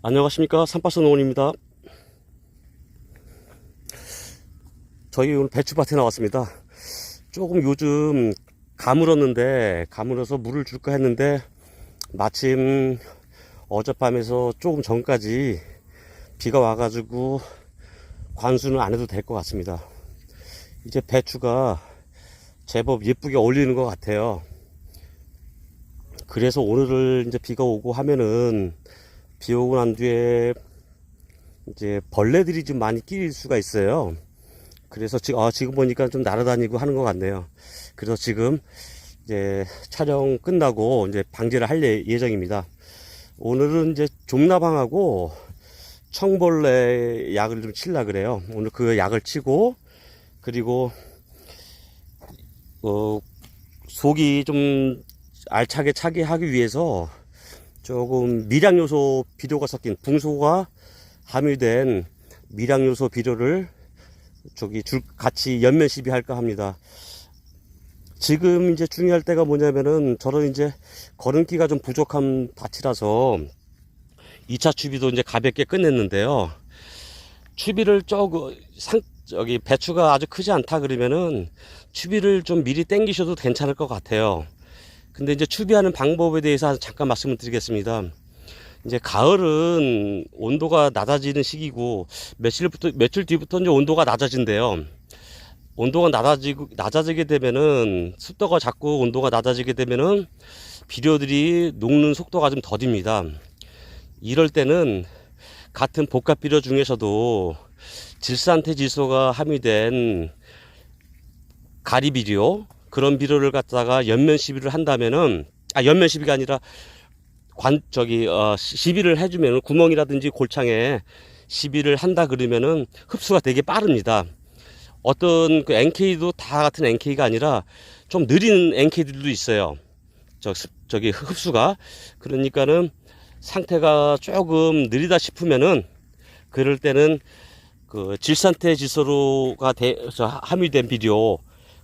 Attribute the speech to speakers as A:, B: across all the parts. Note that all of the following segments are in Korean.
A: 안녕하십니까. 삼파선 농원입니다. 저희 오늘 배추밭에 나왔습니다. 조금 요즘 가물었는데 가물어서 물을 줄까 했는데 마침 어젯밤에서 조금 전까지 비가 와가지고 관수는 안 해도 될 것 같습니다. 이제 배추가 제법 예쁘게 어울리는 것 같아요. 그래서 오늘을 이제 비가 오고 하면은 비 오고 난 뒤에 이제 벌레들이 좀 많이 끼일 수가 있어요. 그래서 지금, 아, 지금 보니까 좀 날아다니고 하는 것 같네요. 그래서 지금 이제 촬영 끝나고 이제 방제를 할 예- 예정입니다. 오늘은 이제 종나방하고 청벌레 약을 좀 칠라 그래요. 오늘 그 약을 치고 그리고 어, 속이 좀 알차게 차게 하기 위해서 조금 미량 요소 비료가 섞인 붕소가 함유된 미량 요소 비료를 저기 줄 같이 연면 시비할까 합니다. 지금 이제 중요할 때가 뭐냐면은 저는 이제 걸음기가 좀 부족한 밭이라서 2차 추비도 이제 가볍게 끝냈는데요. 추비를 조금 상 저기 배추가 아주 크지 않다 그러면은 추비를 좀 미리 땡기셔도 괜찮을 것 같아요. 근데 이제 추비하는 방법에 대해서 잠깐 말씀을 드리겠습니다. 이제 가을은 온도가 낮아지는 시기고 며칠부터 며칠 뒤부터 이제 온도가 낮아진대요. 온도가 낮아지고 낮아지게 되면은 습도가 자꾸 온도가 낮아지게 되면은 비료들이 녹는 속도가 좀 더딥니다. 이럴 때는 같은 복합 비료 중에서도 질산태 지소가 함유된 가리 비료 그런 비료를 갖다가 연면 시비를 한다면은 아 연면 시비가 아니라 관 저기 어 시- 시비를 해주면은 구멍이라든지 골창에 시비를 한다 그러면은 흡수가 되게 빠릅니다. 어떤 그 NK도 다 같은 NK가 아니라 좀 느린 NK들도 있어요. 저 습- 저기 흡수가 그러니까는 상태가 조금 느리다 싶으면은 그럴 때는 그 질산태 지소로가 대, 저 함유된 비료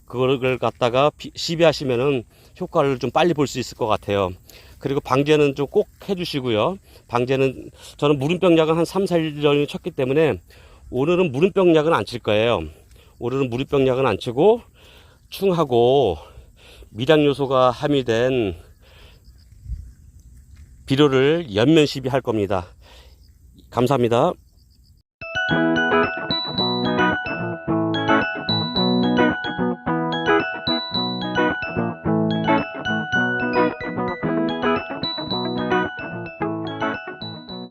A: 그걸 갖다가 비- 시비하시면은 효과를 좀 빨리 볼 수 있을 것 같아요. 그리고 방제는 좀 꼭 해주시고요. 방제는 저는 무름병 약은 한 3, 4일 전에 쳤기 때문에 오늘은 무름병 약은 안 칠 거예요. 오늘은 무름병 약은 안 치고 충하고 미량 요소가 함유된 비료를 연면 시비할 겁니다. 감사합니다.